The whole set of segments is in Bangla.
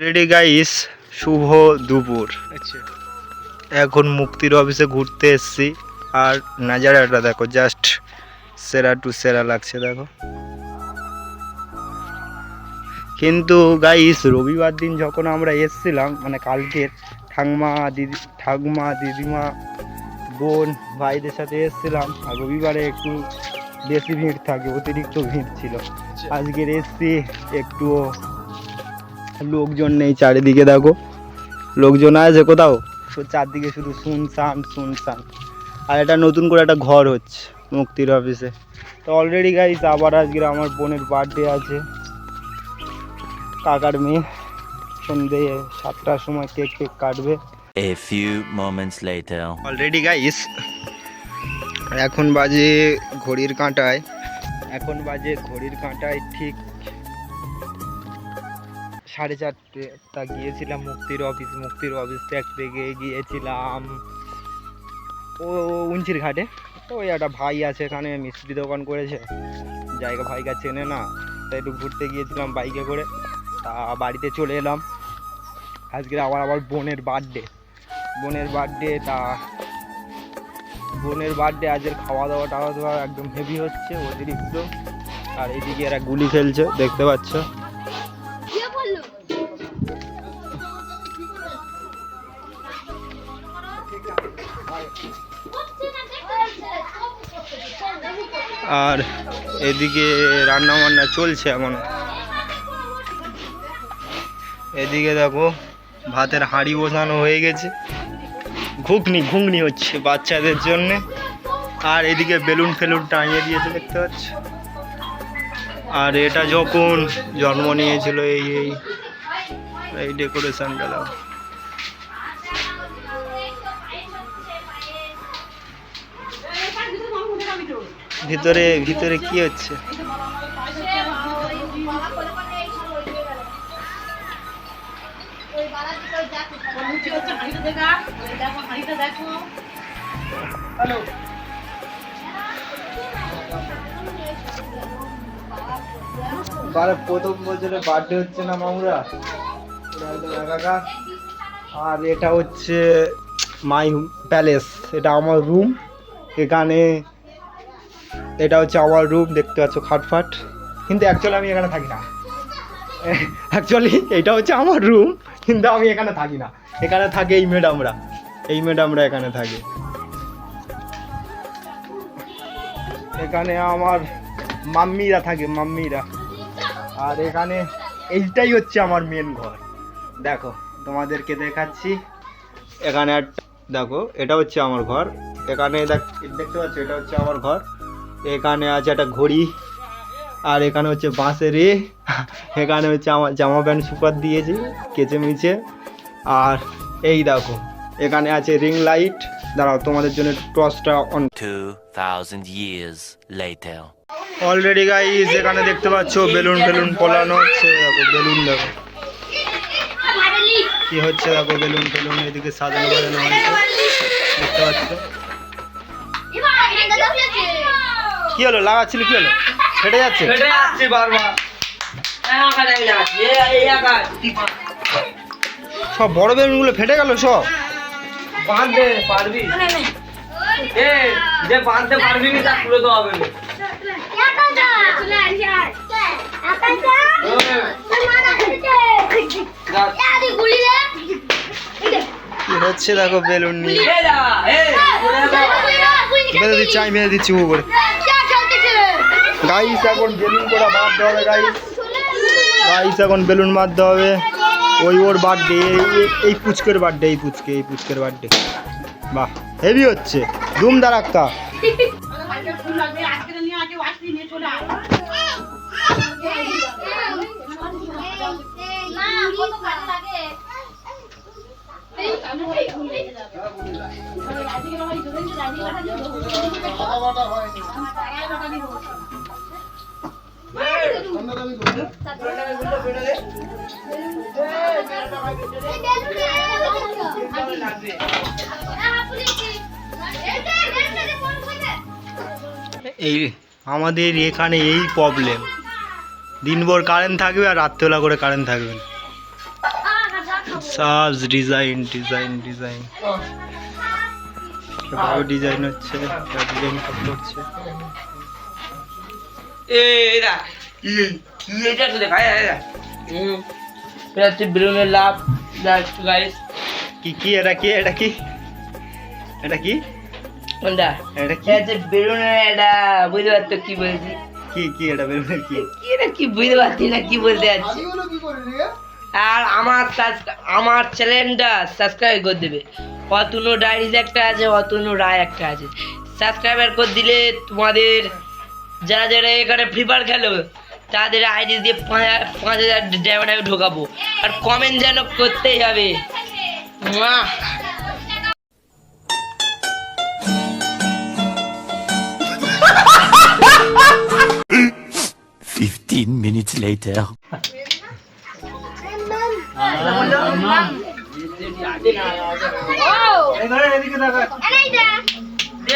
রেডি গাইস শুভ দুপুর। আচ্ছা। এখন মুক্তির অফিসে ঘুরতে এসেছি। আর নাজারাটা দেখো জাস্ট সেরা টু সেরা লাগছে দেখো। কিন্তু গাইস রবিবার দিন যখন আমরা এসছিলাম মানে কালকের ঠাকমা দিদি ঠাকমা দিদিমা বোন ভাইদের সাথে এসছিলাম আর রবিবারে একটু বেশি ভিড় থাকে অতিরিক্ত ভিড় ছিল। আজকের এসছি একটু লোকজন নেই চারিদিকে দেখো। লোকজন আছে কোথাও? চারদিকে শুধু শুনশান শুনশান। আর এটা নতুন করে একটা ঘর হচ্ছে মুক্তির অফিসে তো অলরেডি গাইস আবার আজকে আমার বোনের বার্থডে আছে। কাকার মেয়ে। সন্ধে সাতটার সময় কেক কেক কাটবে। A few moments later. Already guys এখন বাজে ঘড়ির কাঁটায়। এখন বাজে ঘড়ির কাঁটায় ঠিক সাড়ে চারটে গিয়েছিলাম মুক্তির অফিস মুক্তির অফিস থেকে গিয়েছিলাম। ও, উঞ্চির ঘাটে। ওই একটা ভাই আছে, এখানে মিষ্টি দোকান করেছে। জায়গা ভাইকা চেনে না তাই একটু ঘুরতে গিয়েছিলাম বাইকে করে। তা বাড়িতে চলে এলাম। আজকে আবার আবার বোনের বার্থডে বোনের বার্থডে তা বোনের বার্থডে আজকের খাওয়া দাওয়া টাওয়া দাওয়া একদম হেভি হচ্ছে, অতিরিক্ত। আর এদিকে এরা গুলি খেলছে, দেখতে পাচ্ছ। আর এদিকে রান্না বান্না চলছে এমন। এদিকে দেখো, ভাতের হাঁড়ি বসানো হয়ে গেছে। ঘুগনি ঘুগনি হচ্ছে বাচ্চাদের জন্যে। আর এদিকে বেলুন ফেলুন টাঙিয়ে দিয়েছে দেখতে পাচ্ছ? আর এটা যখন জন্ম নিয়েছিল এই এই এই ডেকোরেশনটা ভিতরে ভিতরে কি হচ্ছে? প্রথম বছরে বার্থডে হচ্ছে না মামুরা? ওরা আর এটা হচ্ছে মাই প্যালেস এটা আমার রুম এখানে এটা হচ্ছে আমার রুম দেখতে পাচ্ছ খাটফাট। কিন্তু অ্যাকচুয়ালি আমি এখানে থাকি না। অ্যাকচুয়ালি এটা হচ্ছে আমার রুম কিন্তু আমি এখানে থাকি না। এখানে থাকে এই ম্যাডামরা এই ম্যাডামরা এখানে থাকে। এখানে আমার মাম্মিরা থাকে, মাম্মিরা। আর এখানে এইটাই হচ্ছে আমার মেন ঘর। দেখো, তোমাদেরকে দেখাচ্ছি। এখানে দেখো, এটা হচ্ছে আমার ঘর। এখানে দেখ- দেখতে পাচ্ছ, এটা হচ্ছে আমার ঘর। এখানে আছে একটা ঘড়ি আর এখানে হচ্ছে বাঁশের এ এখানে হচ্ছে আমার জামা প্যান্ট সুপার দিয়েছি কেচে মিচে আর এই দেখো এখানে আছে রিং লাইট। দাঁড়াও তোমাদের জন্য টর্চটা on 2,000 years later. Already guys এখানে দেখতে পাচ্ছ বেলুন ফেলুন ফলানো হচ্ছে দেখো বেলুন দেখো। কি হচ্ছে দেখো বেলুন ফেলুন এদিকে সাজানো বাজানো হয়েছে দেখতে পাচ্ছ? কি হলো? লাগাচ্ছিল কি হলো? ফেটে যাচ্ছে? ফেটে যাচ্ছে বারবার। আকার। সব বড় বেলুনগুলো ফেটে গেল সব? বাঁধতে পারবি? এ যে বাঁধতে পারবি না তা তুলে তো হবে। হচ্ছে দেখো বেলুন নিয়ে। মেরে দিচ্ছি আমি মেরে দিচ্ছি উ করে গাইস এখন বেলুন করে বাঁধতে হবে গাইস গাইস এখন বেলুন মারতে হবে। ওই ওর বার্থডে এই পুচকের বার্থডে এই পুচকে, এই পুচকের বার্থডে বাহ হেভি হচ্ছে। ধুম দাঁড়াক্কা এই আমাদের এখানে এই প্রবলেম দিনভর কারেন্ট থাকবে আর রাত্রেবেলা করে কারেন্ট থাকবে না। সব ডিজাইন ডিজাইন ডিজাইন ভালো ডিজাইন হচ্ছে ডিজাইন এটা তো দেখা এটা হুম। এটা হচ্ছে বেলুনের লাভ গাইস কি কি এটা কি এটা কি? এটা কি? কোনটা? এটা কি? এটা হচ্ছে বেলুনের এটা বুঝতে পারতো কি বলছি? কি কি এটা বেলুনের কি? কি এটা কি বুঝতে পারছি না কি বলতে যাচ্ছি? আর আমার আমার চ্যানেলটা সাবস্ক্রাইব করে দেবে। অতনু ডায়েরিজ একটা আছে অতনু রায় একটা আছে। সাবস্ক্রাইবার করে দিলে তোমাদের যারা যারা এখানে ফ্রি ফায়ার খেলো তাদের আইডি দিয়ে পাঁচ পাঁচ হাজার ডায়মন্ড ঢোকাবো আর কমেন্ট যেন করতেই হবে মুয়া। Fifteen minutes later. দে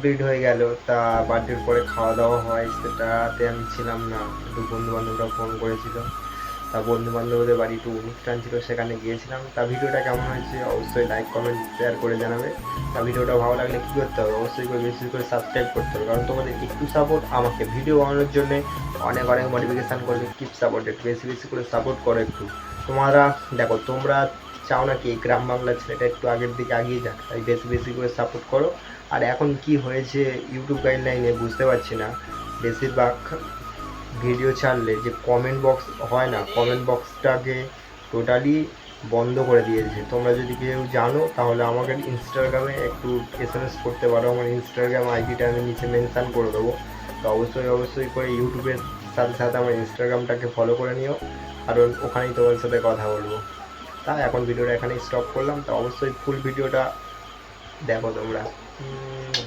Complete হয়ে গেল। তা বার্থডের পরে খাওয়া দাওয়া হয়, সেটাতে আমি ছিলাম না। একটু বন্ধু বান্ধবরা ফোন করেছিল। তা বন্ধু বান্ধবদের বাড়ি একটু অনুষ্ঠান ছিল, সেখানে গিয়েছিলাম। তা ভিডিওটা কেমন হয়েছে অবশ্যই লাইক কমেন্ট শেয়ার করে জানাবে। তা ভিডিওটা ভালো লাগলে কী করতে হবে? অবশ্যই করে বেশি করে সাবস্ক্রাইব করতে হবে। কারণ তোমাদের একটু সাপোর্ট আমাকে ভিডিও বানানোর জন্য অনেক অনেক মোটিফিকেশান করবে। কিপ সাপোর্ট একটু, বেশি বেশি করে সাপোর্ট করো একটু। তোমরা, দেখো, তোমরা চাও নাকি গ্রাম বাংলার ছেলেটা একটু আগের দিকে এগিয়ে যাক? তাই বেশি বেশি করে সাপোর্ট করো। আর এখন কি হয়েছে ইউটিউব গাইডলাইনে বুঝতে পারছি না। বেশিরভাগ ভিডিও ছাড়লে যে কমেন্ট বক্স হয় না কমেন্ট বক্সটাকে টোটালি বন্ধ করে দিয়েছে। তোমরা যদি কেউ জানো, তাহলে আমাকে ইনস্টাগ্রামে একটু এস এম এস করতে পারো। আমার ইনস্টাগ্রাম আইডিটা আমি নিচে মেনশান করে দেবো। তো অবশ্যই অবশ্যই করে ইউটিউবের সাথে সাথে আমার ইনস্টাগ্রামটাকে ফলো করে নিও। কারণ ওখানেই তোমার সাথে কথা বলব। তা এখন ভিডিওটা এখানেই স্টপ করলাম। তো অবশ্যই ফুল ভিডিওটা দেখো তোমরা উম,